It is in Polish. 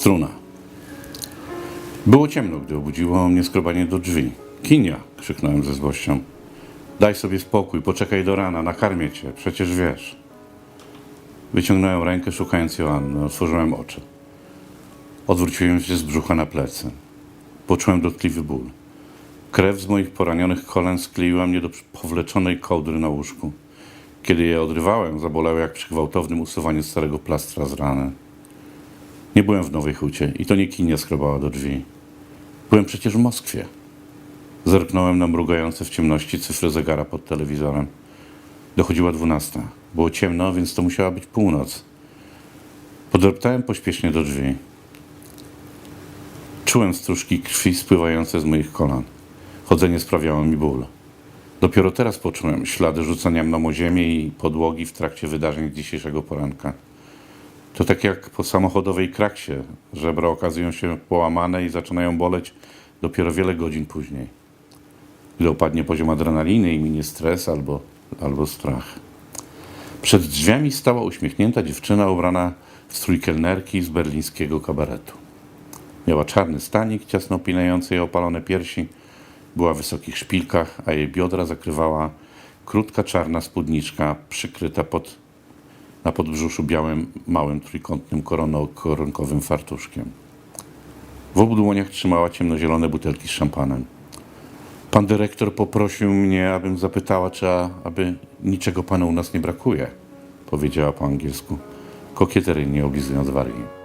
Struna. Było ciemno, gdy obudziło mnie skrobanie do drzwi. Kinia! krzyknąłem ze złością. Daj sobie spokój, poczekaj do rana, nakarmię cię, przecież wiesz. Wyciągnąłem rękę, szukając Joanny. Otworzyłem oczy. Odwróciłem się z brzucha na plecy. Poczułem dotkliwy ból. Krew z moich poranionych kolan skleiła mnie do powleczonej kołdry na łóżku. Kiedy je odrywałem, zabolały jak przy gwałtownym usuwaniu starego plastra z rany. Nie byłem w Nowej Hucie i to nie kinia skrobała do drzwi. Byłem przecież w Moskwie. Zerknąłem na mrugające w ciemności cyfry zegara pod telewizorem. Dochodziła dwunasta. Było ciemno, więc to musiała być północ. Podreptałem pośpiesznie do drzwi. Czułem stróżki krwi spływające z moich kolan. Chodzenie sprawiało mi ból. Dopiero teraz poczułem ślady rzucania mną o ziemię i podłogi w trakcie wydarzeń dzisiejszego poranka. To tak jak po samochodowej kraksie. Żebra okazują się połamane i zaczynają boleć dopiero wiele godzin później. Gdy opadnie poziom adrenaliny i minie stres albo, albo strach. Przed drzwiami stała uśmiechnięta dziewczyna ubrana w strój kelnerki z berlińskiego kabaretu. Miała czarny stanik, ciasno opinający jej opalone piersi. Była w wysokich szpilkach, a jej biodra zakrywała krótka czarna spódniczka przykryta pod, na podbrzuszu białym, małym trójkątnym koronkowym fartuszkiem. W obu dłoniach trzymała ciemnozielone butelki z szampanem. Pan dyrektor poprosił mnie, abym zapytała, czy aby niczego panu u nas nie brakuje, powiedziała po angielsku, kokieteryjnie oblizując wargi.